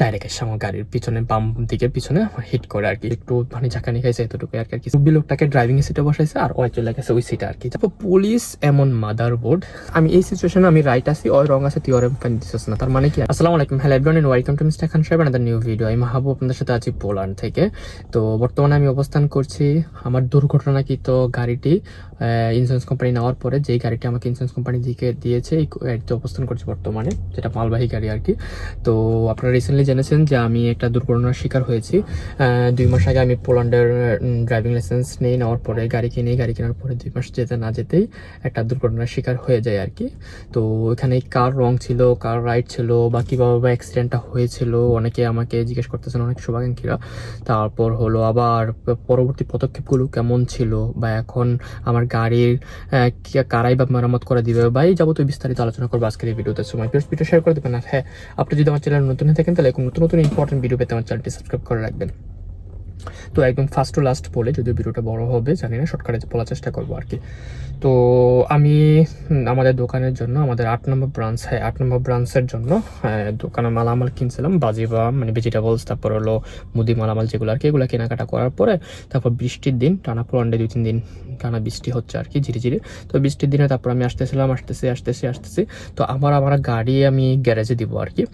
Direct আমার গাড়ির পিছনে বাম দিকে পিছনে হিট করে আর কি। একটু মানে ঝাঁকানি খাইছে এতটুকু আর কি কি। লোকটাকে ড্রাইভিং সিটে বসাইছে আর ওই চলে গেছে ওই সিটে আর কি। তারপর পুলিশ এমন মাদার বোর্ড আমি এই সিচুয়েশনে আমি রাইট আছি, ওই রং আছে, তুই না? তার মানে কি? আসসালামু আলাইকুম। Hello everyone and welcome to mister Khan Saheb another new video আমি মাহবুব, আপনাদের সাথে আছি পোল্যান্ড থেকে। তো বর্তমানে আমি অবস্থান করছি আমার দুর্ঘটনা কি তো গাড়িটি ইন্স্যুরেন্স কোম্পানি নেওয়ার পরে যেই গাড়িটি আমাকে ইন্স্যুরেন্স কোম্পানি দিকে দিয়েছে, এই গাড়িতে অবস্থান করছি বর্তমানে, যেটা মালবাহী গাড়ি আর কি। তো আপনারা রিসেন্টলি জেনেছেন যে আমি একটা দুর্ঘটনার শিকার হয়েছি। দুই মাস আগে আমি পোল্যান্ডের ড্রাইভিং লাইসেন্স নিয়ে নেওয়ার পরে, গাড়ি কিনে, গাড়ি কেনার পরে দুই মাস যেতে না যেতেই একটা দুর্ঘটনার শিকার হয়ে যায় আর কি। তো এখানে কার রং ছিল, কার রাইট ছিল, বা কীভাবে বা অ্যাক্সিডেন্টটা হয়েছিল, অনেকে আমাকে জিজ্ঞেস করতেছেন, অনেক শুভাকাঙ্ক্ষীরা তারপর হলো আবার পরবর্তী পদক্ষেপগুলো কেমন ছিল, বা এখন আমার গাড়ির কারাই বা মেরামত করে দিবে, বা এই যাবতীয় বিস্তারিত আলোচনা করব আজকের এই ভিডিওতে। সময় ভিডিও শেয়ার করে দেবেন। হ্যাঁ আপনি যদি আমার চ্যানেল নতুন হয়ে থাকেন, তাহলে এরকম নতুন নতুন ইম্পর্টেন্ট ভিডিও পেতে আমার চ্যানেলটি সাবস্ক্রাইব করে রাখবেন। তো একদম ফার্স্ট টু লাস্ট বলে যদি ভিডিওটা বড় হবে, জানি না শর্টকাটে বলার চেষ্টা করব আর কি। তো আমি আমাদের দোকানের জন্য আমাদের আট নম্বর ব্রাঞ্চ হ্যাঁ আট নম্বর ব্রাঞ্চের জন্য হ্যাঁ, দোকানে মালামাল কিনছিলাম বাজি বা মানে ভেজিটেবলস তারপর হলো মুদি মালামাল যেগুলো আর কি এগুলো কেনাকাটা করার পরে তারপর বৃষ্টির দিন টানা পুরান্ডে দুই তিন দিন টানা বৃষ্টি হচ্ছে আর কি ঝিরি ঝিরি তো বৃষ্টির দিনে তারপর আমি আসতেছিলাম আসতেছি আসতেছি আসতেছি। তো আমার আমার গাড়ি আমি গ্যারেজে দিব আর কি।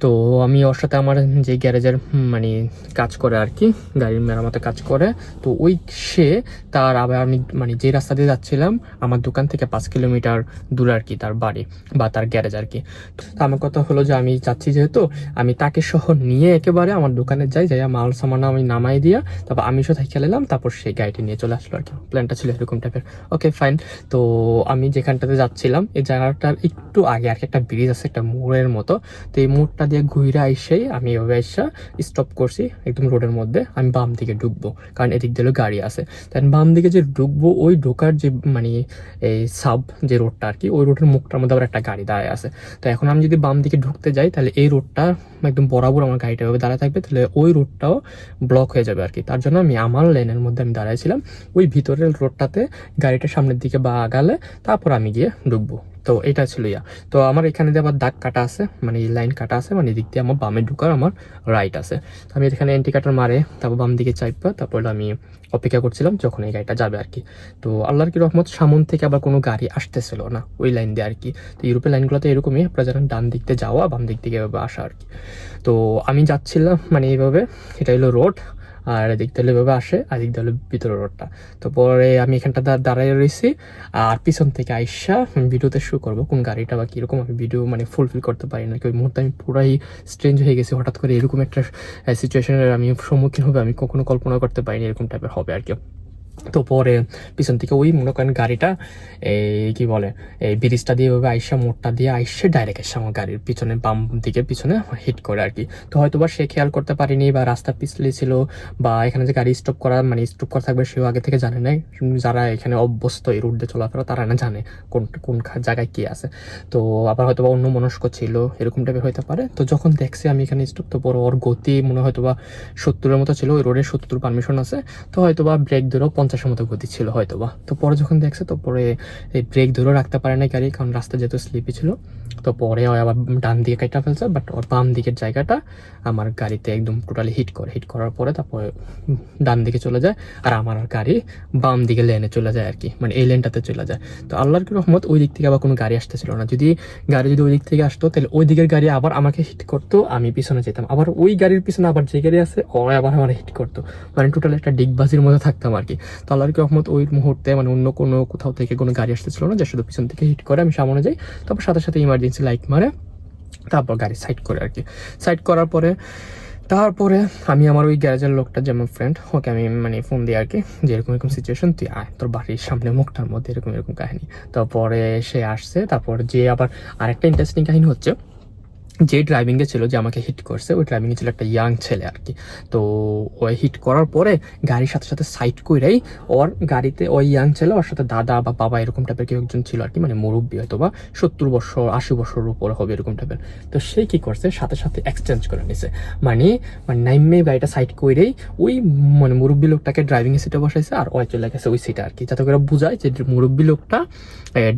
তো আমি ওর সাথে আমার যে গ্যারেজের মানে কাজ করে আর কি গাড়ির মেরামতে কাজ করে তো ওই সে তার আবার আমি মানে যে রাস্তা দিয়ে যাচ্ছিলাম আমার দোকান থেকে পাঁচ কিলোমিটার দূরে আর কি, তার বাড়ি বা তার গ্যারেজ আর কি। তো আমার কথা হলো যে আমি যাচ্ছি যেহেতু, আমি তাকে সহ নিয়ে একেবারে আমার দোকানে যাই যাই মাল সামান আমি নামাই দিয়া, তারপর আমি শুধু খেলে এলাম তারপর সেই গাড়িটি নিয়ে চলে আসলো আর কি। প্ল্যানটা ছিল এরকম টাইপের ওকে ফাইন তো আমি যেখানটাতে যাচ্ছিলাম, এই জায়গাটার একটু আগে আর কি একটা ব্রিজ আছে, একটা মোড়ের মতো। তো এই মোড়টা দিয়ে ঘুরে আইসেই আমি এভাবে আইসা স্টপ করছি একদম রোডের মধ্যে। আমি বাম দিকে ঢুকবো, কারণ এদিক দিয়েও গাড়ি আছে। তাই বাম দিকে যে ঢুকবো, ওই ঢোকার যে মানে এই সাব যে রোডটা আর কি ওই রোডের মুখটার মধ্যে আবার একটা গাড়ি দাঁড়ায় আছে। তো এখন আমি যদি বাম দিকে ঢুকতে যাই, তাহলে এই রোডটা একদম বরাবর আমার গাড়িটা এভাবে দাঁড়ায় থাকবে, তাহলে ওই রোডটাও ব্লক হয়ে যাবে আর কি তার জন্য আমি আমার লেনের মধ্যে আমি দাঁড়াইছিলাম ওই ভিতরের রোডটাতে গাড়িটা সামনের দিকে বা আগালে তারপর আমি গিয়ে ঢুকবো। তো এটা ছিল, ইয়া। তো আমার এখানে দিয়ে আবার দাগ কাটা আছে মানে এই লাইন কাটা আছে মানে এদিক দিয়ে আমার বামে ঢুকার আমার রাইট আছে। তো আমি এখানে এন্টি কাটার মারে, তারপর বাম দিকে চাইপা, তারপর আমি অপেক্ষা করছিলাম যখন এই গাড়িটা যাবে আর কি। তো আল্লাহর কি রহমত, সামন থেকে আবার কোনো গাড়ি আসতেছিল না ওই লাইন দিয়ে আর কি। তো ইউরোপের লাইনগুলোতে এরকমই, আপনারা জানেন ডান দিক দিয়ে যাওয়া, বাম দিক থেকে এভাবে আসা আর কি। তো আমি যাচ্ছিলাম মানে এইভাবে, এটা হলো রোড আর এদিক দলে এভাবে আসে, আর এদিক দলে ভিতরে রোডটা। তো পরে আমি এখানটা দাঁড়ায় রয়েছি আর পিছন থেকে আইসা ভিডিওতে শুরু করব, কোন গাড়িটা বা কীরকম আমি ভিডিও মানে ফুলফিল করতে পারি না কি ওই মুহূর্তে আমি পুরাই স্ট্রেঞ্জ হয়ে গেছি, হঠাৎ করে এরকম একটা সিচুয়েশনের আমি সম্মুখীন হবে, আমি কখনো কল্পনা করতে পারিনি, এরকম টাইপের হবে আর কি। তো পরে পিছন থেকে ওই মনে করেন গাড়িটা, এই কি বলে, এই ব্রিজটা দিয়ে ওইভাবে আইসা, মোড়টা দিয়ে আইসে ডাইরেক্ট এসে আমার গাড়ির পিছনে, বাম দিকে পিছনে হিট করে আর কি। তো হয়তো বা সে খেয়াল করতে পারিনি বা রাস্তা পিছলে ছিল বা এখানে যে গাড়ি স্টপ করা মানে স্টপ করা থাকবে সেও আগে থেকে জানে নাই। যারা এখানে অভ্যস্ত এই রুট দিয়ে চলাফেরা, তারা না জানে কোন কোন জায়গায় কি আছে। তো আবার হয়তো বা অন্য মনস্ক ছিল, এরকম টাইপের হতে পারে। তো যখন দেখছি আমি এখানে স্টপ তো পরে ওর গতি মনে হয়তো বা সত্তরের মতো ছিল, ওই রোডে সত্তর পারমিশন আছে। তো হয়তো বা ব্রেক ধরেও পঞ্চাশের মতো গতি ছিল হয়তো বা তো পরে যখন দেখছে, তো পরে এই ব্রেক ধরেও রাখতে পারে না গাড়ি, কারণ রাস্তা যেহেতু স্লিপি ছিল, তো পরে আবার ডান দিকে কাটা ফেলছে বাট ওর বাম দিকের জায়গাটা আমার গাড়িতে একদম টোটালি হিট করে। হিট করার পরে তারপরে ডান দিকে চলে যায়, আর আমার গাড়ি বাম দিকে লেনে চলে যায় আর কি মানে এই লেনটাতে চলে যায়। তো আল্লাহর কি রহমত ওই দিক থেকে আবার কোনো গাড়ি আসতেছিল না। যদি গাড়ি যদি ওই দিক থেকে আসতো, তাহলে ওই দিকের গাড়ি আবার আমাকে হিট করতো, আমি পিছনে যেতাম। আবার ওই গাড়ির পিছনে আবার যে গাড়ি আছে ও আবার আমার হিট করতো। মানে টোটাল একটা ডিগবাজির মধ্যে থাকতাম আর কি। তো আল্লাহর রহমত ওই মুহূর্তে মানে অন্য কোনো কোথাও থেকে কোনো গাড়ি আসতেছিল না, যে শুধু পিছন থেকে হিট করে, আমি সামনে যাই, তারপর সাথে সাথে ইমার্জেন্সি লাইট মারে, তারপর গাড়ি সাইড করে আর কি সাইড করার পরে, তারপরে আমি আমার ওই গ্যারেজের লোকটা যে আমার ফ্রেন্ড ওকে আমি মানে ফোন দিই আর কি যে এরকম এরকম সিচুয়েশন তুই আয়, তোর বাড়ির সামনে মুখটার মধ্যে এরকম এরকম কাহিনী। তারপরে সে আসছে, তারপর যে আবার আরেকটা ইন্টারেস্টিং কাহিনী হচ্ছে যে ড্রাইভিংয়ে ছিল যে আমাকে হিট করছে, ওই ড্রাইভিংয়ে ছিল একটা ইয়াং ছেলে আর কি তো ওই হিট করার পরে গাড়ির সাথে সাথে সাইড করেই ওর গাড়িতে ওই ইয়াং ছেলে ওর সাথে দাদা বা বাবা এরকম টাইপের কেউ একজন ছিল আর কি মানে মুরব্বী হয়তো বা সত্তর বছর, আশি বছরের উপরে হবে এরকম টাইপের তো সে কি করছে, সাথে সাথে এক্সচেঞ্জ করে নিছে। মানে মানে নাইমে গাড়িটা সাইড করেই ওই মানে মুরব্বী লোকটাকে ড্রাইভিং সিটে বসাইছে আর ওই চলে গেছে ওই সিটে আর কি যাতে করে বোঝায় যে মুরব্বী লোকটা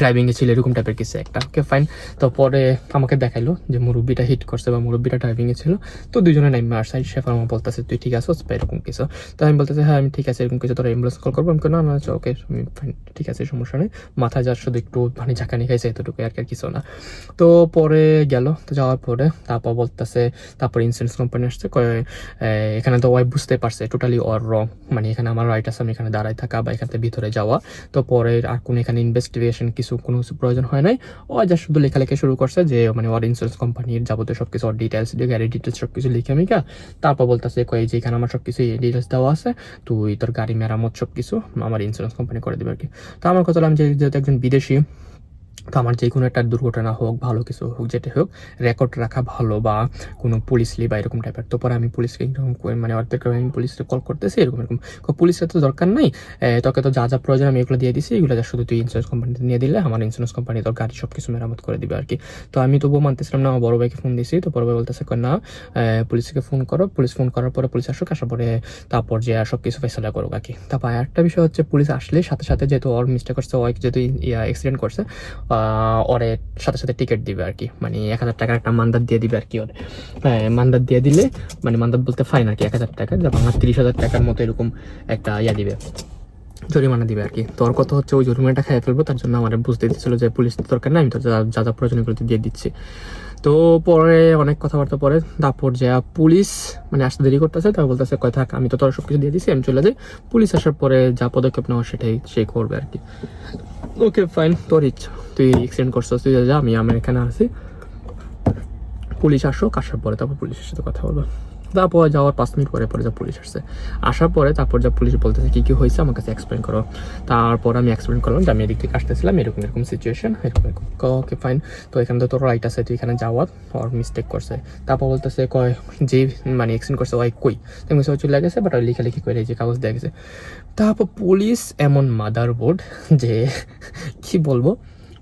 ড্রাইভিং এ ছিল এরকম টাইপের কিছু একটা। ওকে ফাইন তো পরে আমাকে দেখাইলো যে মুরব্বী মুরব্বিটা হিট করছে বা মুরব্বিটা ড্রাইভিংয়ে ছিল, তো দুজনে নাইমে সাইড শেফার আমার বলতেছে, তুই ঠিক আছো বা এরকম কিছু। তো আমি বলতেছি হ্যাঁ আমি ঠিক আছে, এরকম কিছু। তোরা অ্যাম্বুলেন্স কল করব? আমি না না ওকে আমি ঠিক আছে, সমস্যা নেই। মাথায় যার শুধু একটু মানে ঝাঁকানি খাইছে এতটুকু আর কিছু না। তো পরে গেল, তো যাওয়ার পরে তারপর বলতেছে, তারপর ইন্স্যুরেন্স কোম্পানি আসছে এখানে তো ওয়াই বুঝতে পারছে টোটালি অর রং মানে এখানে আমার রাইট আছে, আমি এখানে দাঁড়ায় থাকা বা এখান থেকে ভিতরে যাওয়া। তো পরে আর কোনো এখানে ইনভেস্টিগেশন কিছু, কোনো কিছু প্রয়োজন হয় নাই। ও যা শুধু লেখালেখি শুরু করছে যে মানে ওর ইন্স্যুরেন্স কোম্পানির যাবতীয় সব কিছু ডিটেলস গাড়ির ডিটেলস সব কিছু লিখে মিকা তারপর বলতেছে, কয়ে যে এখানে আমার সব কিছু ডিটেলস দেওয়া আছে, তুই তোর গাড়ি, মেরামত সব কিছু আমার ইন্স্যুরেন্স কোম্পানি করে দেবে আর কি তো আমার কথা হলাম যে- যেহেতু একজন বিদেশি তো আমার যে কোনো একটা দুর্ঘটনা হোক, ভালো কিছু হোক যেটা হোক রেকর্ড রাখা ভালো বা কোনো পুলিশ লি বা এরকম টাইপের তো পরে আমি পুলিশকে মানে অর্ধেক আমি পুলিশকে কল করতেছি, এরকম এরকম। পুলিশের তো দরকার নাই। তোকে তো যা যা প্রয়োজন, আমি এগুলো দিয়ে দিছি, এগুলো যা শুধু তুই ইন্স্যুরেন্স কোম্পানিতে নিয়ে দিলে, আমার ইন্স্যুরেন্স কোম্পানি তোর গাড়ি সব কিছু মেরামত করে দিবে আর কি তো আমি তবুও মানতেছিলাম না, আমার বড় ভাইকে ফোন দিছি, তো বড় ভাই বলতেছে না পুলিশকে ফোন করো। পুলিশ ফোন করার পরে পুলিশ আসুক, আসার পরে তারপর যে সব কিছু ফেসলা করুক আর কি তারপর একটা বিষয় হচ্ছে পুলিশ আসলে সাথে সাথে যেহেতু ওর মিস্টেক করছে ও যেহেতু অ্যাক্সিডেন্ট করছে ওরে সাথে সাথে টিকিট দিবে আর কি। মানে এক হাজার টাকার একটা মান্দার দিয়ে দিবে আর কি ওরে। হ্যাঁ, মান্দার দিয়ে দিলে মানে মান্দার বলতে ফাইন আর কি এক হাজার টাকা যা আমার তিরিশ হাজার টাকার মতো এরকম একটা ইয়া দিবে জরিমানা দিবে আর কি। তোর কথা হচ্ছে ওই জরিমানাটা খেয়ে ফেলব তার জন্য আমার বুঝতে দিচ্ছিল যে পুলিশ দরকার নাই আমি তো যা যা যা প্রয়োজন এগুলো দিয়ে দিচ্ছি। তো পরে অনেক কথাবার্তা পরে তারপর যে পুলিশ মানে আসতে দেরি করতেছে তারপর বলতেছে, কয় থাক, আমি তো তোর সব কিছু দিয়ে দিচ্ছি আমি চলে যাই। পুলিশ আসার পরে যা পদক্ষেপ নেওয়া সেটাই সে করবে আর কি। ওকে ফাইন তোর ইচ্ছা, তুই এক্সিডেন্ট করছিস, তুই যা আমি আমার এখানে আসি পুলিশ আসুক, আসার পরে তারপর পুলিশের সাথে কথা বলব। তারপর যাওয়ার পাঁচ মিনিট পরে পরে যা পুলিশ আসছে। আসার পরে তারপর যা পুলিশ বলতেছে কি কি হয়েছে আমার কাছে এক্সপ্লেন করো। তারপর আমি এক্সপ্লেন করলাম যে আমি এদিক থেকে আসতেছিলাম, এরকম এরকম সিচুয়েশন এরকম এরকম। ওকে ফাইন তো এখানে তো তোর রাইট আছে, তুই এখানে যাওয়ার ওর মিস্টেক করছে। তারপর বলতেছে, কয়, যে মানে এক্সপ্লেন করছে, ওই কই? তুমি সব চলে গেছে বাট ওই লেখালেখি করে যে কাগজ দেওয়া গেছে। তারপর পুলিশ এমন মাদার বোর্ড যে, কি বলব?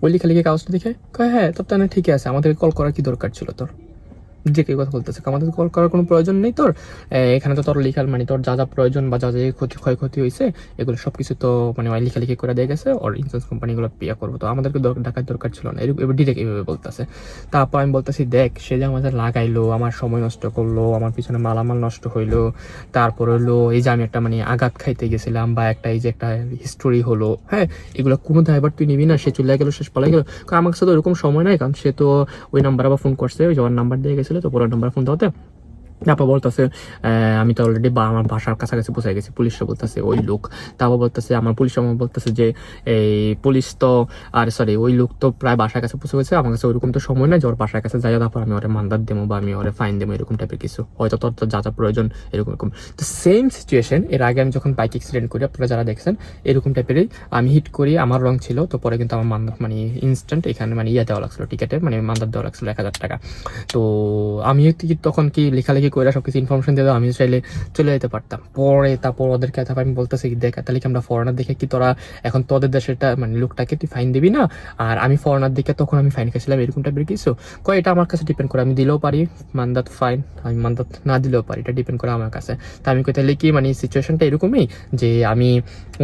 ওই লেখালেখি কাগজটা দেখে কয় হ্যাঁ তোর তাহলে ঠিকই আছে, আমাদেরকে কল করার কি দরকার ছিল তোর? যে কেউ কথা বলতেছে। আমাদের কল করার কোনো প্রয়োজন নেই তোর? এখানে তো তোর লেখার মানে তোর যা যা প্রয়োজন বা যা যা ক্ষতি, ক্ষয়ক্ষতি হয়েছে এগুলো সব কিছু তো মানে লেখালেখি করে দিয়ে গেছে, ওর ইন্স্যুরেন্স কোম্পানিগুলো পে করব। তো আমাদেরকে ডাকার দরকার ছিল না। এরকম ডিরেক্ট এইভাবে বলতেছে। তারপর আমি বলতেছি, দেখ, সে যে আমাদের লাগাইলো, আমার সময় নষ্ট করল, আমার পিছনে মালামাল নষ্ট হইল, তারপর হলো এই যে আমি একটা মানে আঘাত খাইতে গেছিলাম বা একটা এই যে একটা হিস্টোরি হলো হ্যাঁ এগুলো কোনো ড্রাইভার তুই নিবি না, সে চলে গেলো, শেষ পালাই গেলো। কারণ আমার কাছে তো এরকম সময় নাই, কারণ সে তো ওই নাম্বার আবার ফোন করছে, ওই যাওয়ার নাম্বার দিয়ে গেছিল তো পুরো নাম্বার ফোন দেওয়াতে তারপর বলতেছে আমি তো অলরেডি বা, আমার বাসার কাছাকাছি পৌঁছে গেছি পুলিশরা বলতেছে, ওই লোক। তারপর বলতেছে, আমার পুলিশ আমার বলতেছে যে, এই পুলিশ তো, আর সরি ওই লোক তো প্রায় বাসার কাছে পৌঁছে গেছে, আমার কাছে ওইরকম তো সময় নাই যে, ওর বাসার কাছে যাই তারপর আমি ওরে মান্দার দেবো বা, আমি ওরে ফাইন দেবো, এরকম টাইপের কিছু। হয়তো তোর যা যা প্রয়োজন, এরকম এরকম। তো সেম সিচুয়েশন এর আগে আমি যখন বাইক অ্যাক্সিডেন্ট করি, আপনারা যারা দেখছেন, এরকম টাইপেরই আমি হিট করি, আমার রং ছিল, তো পরে কিন্তু আমার মান্দার মানে ইনস্ট্যান্ট এখানে মানে ইয়ে দেওয়া লাগছিল, টিকেটের মানে মান্দার দেওয়া লাগছিল এক হাজার টাকা। তো আমি তখন কি লেখালেখি করে সব কিছু ইনফরমেশন দিয়ে দাও আমি চাইলে চলে যেতে পারতাম। পরে তারপর ওদেরকে তারপর আমি বলতেছি, দেখ, তাহলে কি আমরা ফরেনার দেখে কি তোরা এখন তোদের দেশেরটা মানে লোকটাকে তুই ফাইন দিবি না? আর আমি ফরেনার দেখে তখন আমি ফাইন খাইছিলাম এরকম টাইপের কিছু? কয়, এটা আমার কাছে ডিপেন্ড করে, আমি দিলেও পারি, মান্দাত ফাইন আমি মান্দাত না দিলেও পারি, এটা ডিপেন্ড করে আমার কাছে। তা আমি কই তাহলে কি মানে সিচুয়েশনটা এরকমই যে আমি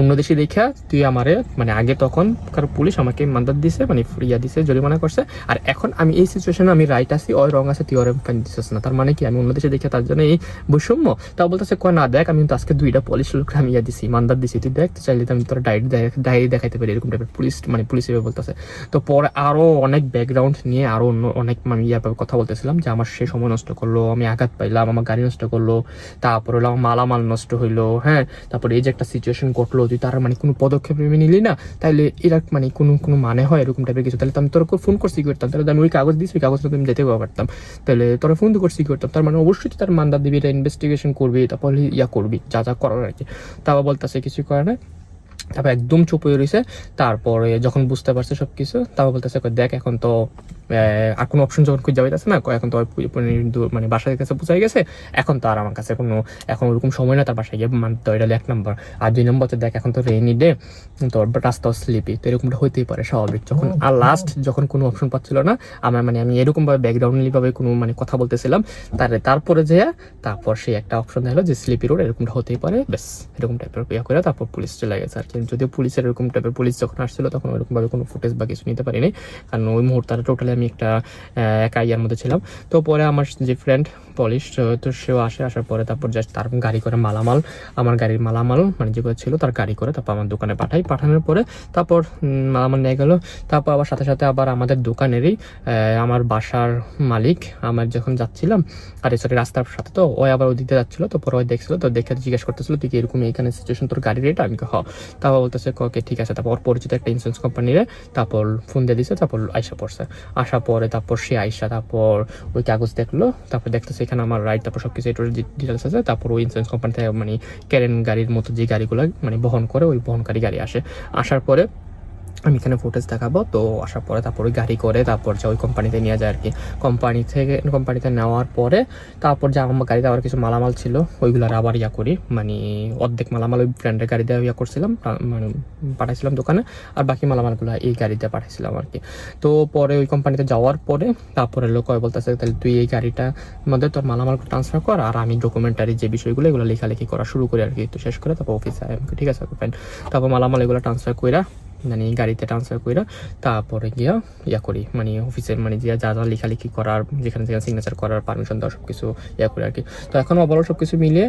অন্য দেশে দেখা তুই আমারে মানে আগে তখন কারও পুলিশ আমাকে মান্দাত দিছে মানে ইয়া দিছে, জরিমানা করছে। আর এখন আমি এই সিচুয়েশনে আমি রাইট আছি, ওই রং আছে, তুই ওর ফাইন দিছিস না। তার মানে কি, আমি অন্য দেশে দেখে তার জন্য এই বৈষম্য। তাও বলতেছে, কয়, না, দেখ, আমি কিন্তু আজকে দুইটা পুলিশ লোককে আমি ইয়া দিছি মান্দাত দিছি। তুই দেখ চাইলে আমি তোর ডায়েরি ডায়েরি দেখাইতে পারি, এরকম টাইপের পুলিশ মানে পুলিশ এভাবে বলতেছে। তো পরে আরও অনেক ব্যাকগ্রাউন্ড নিয়ে আরও অন্য অনেক মানে ইয়ার কথা বলতেছিলাম যে, আমার সে সময় নষ্ট করল, আমি আঘাত পাইলাম, আমার গাড়ি নষ্ট করল, তারপর হলো আমার মালামাল নষ্ট হইল হ্যাঁ তারপরে এই যে একটা সিচুয়েশন ঘটলো, তুই তার মানে কোনো পদক্ষেপ নিলি না? তাইলে এরা মানে কোনো কোনো মানে হয় এরকম টাইপের কিছু? তাহলে আমি তোর ফোন করছি করতাম? তাহলে আমি ওই কাগজ দিয়েছি ওই কাগজটা তো আমি যেতে পারতাম। তাহলে তোরা ফোন করছি করতাম? তার মানে অবশ্যই তুই তার মান্দার দিবি এটা ইনভেস্টিগেশন করবি, তারপর ইয়া করবি, যা যা করার আর কি। তারপর বলতেছে কিছু করে না তারপর একদম চুপ হয়ে রয়েছে তারপরে যখন বুঝতে পারছে সব কিছু তারপর বলতেছে দেখ এখন তো আর কোনো অপশন যখন খুঁজে যাইতেছে না এখন তো মানে বাসার কাছে পৌঁছাই গেছে এখন তো আর আমার কাছে কোনো এখন ওরকম সময় না তার বাসায় গিয়ে মানে তো এটা এক নম্বর আর দুই নম্বর তো দেখ এখন তো রেইনি ডে তো রাস্তাও স্লিপি তো এরকমটা হইতেই পারে স্বাভাবিক যখন। আর লাস্ট যখন কোনো অপশন পাচ্ছিল না আমার মানে আমি এরকম ভাবে ব্যাকগ্রাউন্ডলি কোনো মানে কথা বলতেছিলাম তার তারপরে যে তারপর সেই একটা অপশন দিলো যে স্লিপি রোড এরকমটা হতেই পারে ব্যাস এরকম টাইপের ইয়ে করে তারপর পুলিশ চলে গেছে আর কি। যদিও পুলিশের এরকম টাইপের পুলিশ যখন আসছিল তখন ওরকম ভাবে কোনো ফুটেজ বা কিছু নিতে পারিনি কারণ ওই মুহূর্তে টোটালি আমি আমি একটা একা ইয়ার মধ্যে ছিলাম। তো পরে আমার যে ফ্রেন্ড পলিশ তো সেও আসে, আসার পরে তারপর জাস্ট তার গাড়ি করে মালামাল, আমার গাড়ির মালামাল মানে যেগুলো ছিল, তার গাড়ি করে তারপর আমার দোকানে পাঠাই। পাঠানোর পরে তারপর মালামাল নিয়ে গেল। তারপর আবার সাথে সাথে আবার আমাদের দোকানেরই আমার বাসার মালিক, আমার যখন যাচ্ছিলাম, আর সরি রাস্তার সাথে, তো ওই আবার ওই দিতে যাচ্ছিল, তো পরে ওই দেখছিল, তো দেখে জিজ্ঞেস করতেছিল, তুই কি এরকম এইখানে সিচুয়েশন তোর গাড়ির রেট আমি হ। তারপর বলতেছে ওকে ঠিক আছে। তারপর পরিচিত একটা ইন্স্যুরেন্স কোম্পানির তারপর ফোন দিয়ে দিছে, তারপর আইসা পড়ছে। আসার পরে তারপর সে আইসা, তারপর ওই কাগজ দেখল, তারপর দেখতেছে এখানে আমার রাইড তারপর সব কিছু এটার ডিটেলস আছে, তারপর ওই ইন্স্যুরেন্স কোম্পানি থেকে মানে ক্যারেন গাড়ির মতো যে গাড়িগুলো মানে বহন করে, ওই বহনকারী গাড়ি আসে। আসার পরে আমি এখানে ফুটেজ দেখাবো। তো আসার পরে তারপর গাড়ি করে তারপর যে ওই কোম্পানিতে নিয়ে যায় আর কি কোম্পানি থেকে কোম্পানিতে নেওয়ার পরে তারপর যে আমার গাড়িতে আবার কিছু মালামাল ছিল, ওইগুলো আবার ইয়া করি। মানে অর্ধেক মালামাল ওই ফ্রেন্ডের গাড়িতে ইয়া করছিলাম মানে পাঠাইছিলাম দোকানে, আর বাকি মালামালগুলো এই গাড়িতে পাঠাইছিলাম আর কি তো পরে ওই কোম্পানিতে যাওয়ার পরে তারপরে লোক বলতেছে, তাহলে তুই এই গাড়িটা মধ্যে তোর মালামাল ট্রান্সফার কর, আর আমি ডকুমেন্টারি যে বিষয়গুলো, এগুলো লেখালেখি করা শুরু করি আর কি তো শেষ করে তারপর অফিসে ঠিক আছে তারপর মালামাল এগুলো ট্রান্সফার কইরা মানে গাড়িতে ট্রান্সফার কইরা তারপরে গিয়া ইয়া করি। মানে অফিসের মানে যে যা যা লেখালেখি করার, যেখানে যেখানে সিগনেচার করার পারমিশন দেওয়া সব কিছু ইয়া করি আর কি তো এখন ওভারঅল সব কিছু মিলিয়ে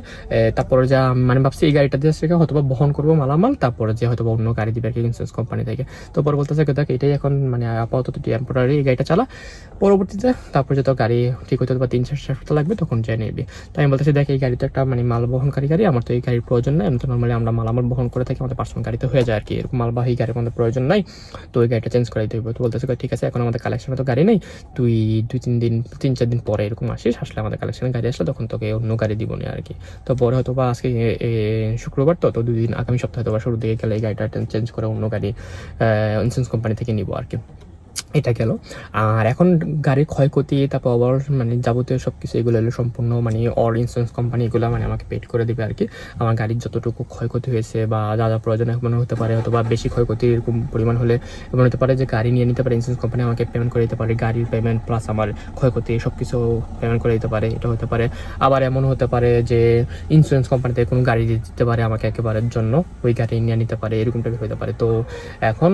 তারপরে যা মানে ভাবছি এই গাড়িটা দিয়ে থেকে হয়তো বহন করব মালামাল, তারপরে যে হয়তো অন্য গাড়ি দিবে আর কি ইন্স্যুরেন্স কোম্পানি থেকে। তো পরে বলতেছে দেখ, এটাই এখন মানে আপাতত টেম্পোরারি এই গাড়িটা চালা। পরবর্তীতে তারপর যত গাড়ি ঠিক হতে বা তিন চার সপ্তাহ লাগবে তখন যাই নিবি। তো আমি বলতেছি, দেখ, এই গাড়ি তো একটা মানে মাল বহনকারী গাড়ি, আমার তো এই গাড়ির প্রয়োজন নাই। আমি তো নর্মালি আমরা মালামাল বহন করে থাকি, আমাদের পার্সোনাল গাড়িতে হয়ে যায় আর কি এরকম মালবাহী গাড়ির আমাদের প্রয়োজন নাই। তো ওই গাড়িটা চেঞ্জ করাই দেবো তো বলতেছে ঠিক আছে, এখন আমাদের কালেকশনে তো গাড়ি নেই। তুই দুই, তিন দিন, তিন, চার দিন পরে এরকম আসিস, আসলে আমাদের কালেকশনে গাড়ি আসলে তখন তোকে অন্য গাড়ি দিব না আর কি তো পরে হয়তো বা আজকে শুক্রবার তো তো দুই দিন আগামী সপ্তাহে হয়তো বা শুরুর দিকে গেলে এই গাড়িটা চেঞ্জ করে অন্য গাড়ি ইন্স্যুরেন্স কোম্পানি থেকে নিবো আর কি এটা গেল। আর এখন গাড়ির ক্ষয়ক্ষতি, তারপর আবার মানে যাবতীয় সব কিছু এগুলো হলো সম্পূর্ণ মানে অল ইন্স্যুরেন্স কোম্পানি এগুলো মানে আমাকে পেড করে দেবে আর কি আমার গাড়ির যতটুকু ক্ষয়ক্ষতি হয়েছে বা যা যা প্রয়োজন মনে হতে পারে, অথবা বেশি ক্ষয়ক্ষতি এরকম পরিমাণ হলে এমন হতে পারে যে গাড়ি নিয়ে নিতে পারে ইন্স্যুরেন্স কোম্পানি আমাকে পেমেন্ট করে দিতে পারে, গাড়ির পেমেন্ট প্লাস আমার ক্ষয়ক্ষতি সব কিছু পেমেন্ট করে দিতে পারে, এটা হতে পারে। আবার এমন হতে পারে যে ইন্স্যুরেন্স কোম্পানিতে কোনো গাড়ি দিতে পারে আমাকে একেবারের জন্য, ওই গাড়ি নিয়ে নিতে পারে এরকম টাইপের হতে পারে। তো এখন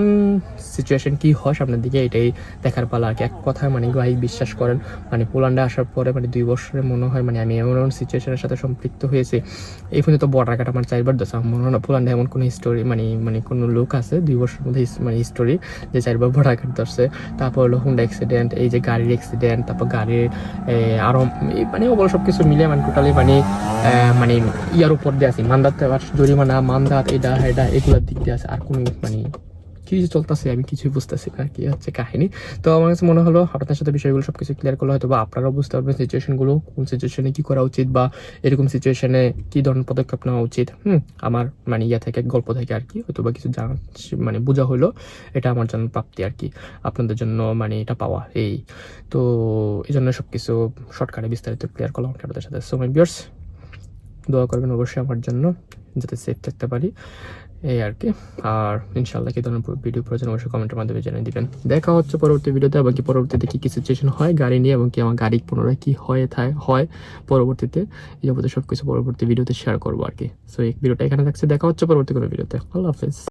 সিচুয়েশন কি হয় সামনের দিকে, এটাই দেখার পালা আর কি। এক কথায় মানে ভাই বিশ্বাস করেন মানে পোল্যান্ডে আসার পরে মানে দুই বছরে মনে হয় মানে আমি এমন এমন সিচুয়েশনের সাথে সম্পৃক্ত হয়েছি। এই পর্যন্ত বর্ডার কাটা আমার চারবার দশ আমার মনে হয় না পোল্যান্ডে এমন কোনো হিস্টোরি মানে মানে কোনো লোক আছে দুই বছরের মধ্যে মানে হিস্টোরি যে চারবার বর্ডার কাট ধরছে। তারপর হলো হুন্ডা অ্যাক্সিডেন্ট এই যে গাড়ির অ্যাক্সিডেন্ট তারপর গাড়ির এ, আরও এই মানে ওগুলো সব কিছু মিলে মানে টোটালি মানে মানে ইয়ার উপর দিয়ে আছি। মান্দাত জরিমানা মান্দাত এটা এটা এগুলোর দিক দিয়ে আছে। আর কোনো মানে কি যে চলতেছে, আমি কিছুই বুঝতেছি না কি হচ্ছে কাহিনী। তো আমার কাছে মনে হলো আপনার সাথে বিষয়গুলো সবকিছু ক্লিয়ার করলে হয়তো বা আপনারাও বুঝতে পারবেন সিচুয়েশনগুলো কোন সিচুয়েশনে কি করা উচিত বা এরকম সিচুয়েশনে কি ধরনের পদক্ষেপ নেওয়া উচিত। হুম, আমার মানে ইয়া থেকে, গল্প থেকে আর কি হয়তো বা কিছু জানা মানে বোঝা হলো, এটা আমার জন্য প্রাপ্তি আর কি, আপনাদের জন্য মানে এটা পাওয়া, এই। তো এই জন্য সব কিছু শর্টকাটে বিস্তারিত ক্লিয়ার করলাম আপনাদের সাথে। সো মাই বিয়ার্স দোয়া করবেন অবশ্যই আমার জন্য, যাতে সেফ থাকতে পারি। এই আর কি। আর ইনশাল্লাহ কি ধরনের ভিডিও প্রয়োজন, অবশ্যই কমেন্টের মাধ্যমে জানিয়ে দিবেন। দেখা হচ্ছে পরবর্তী ভিডিওতে এবং কি পরবর্তীতে কী কি সিচুয়েশন হয় গাড়ি নিয়ে এবং কি আমার গাড়ি পুনরায় কী হয়ে থাকে হয় পরবর্তীতে, এই যাবতীয় সব কিছু পরবর্তী ভিডিওতে শেয়ার করব আর কি। সো এই ভিডিওটা এখানে থাকছে। দেখা হচ্ছে পরবর্তী কোনো ভিডিওতে। আল্লাহ হাফেজ।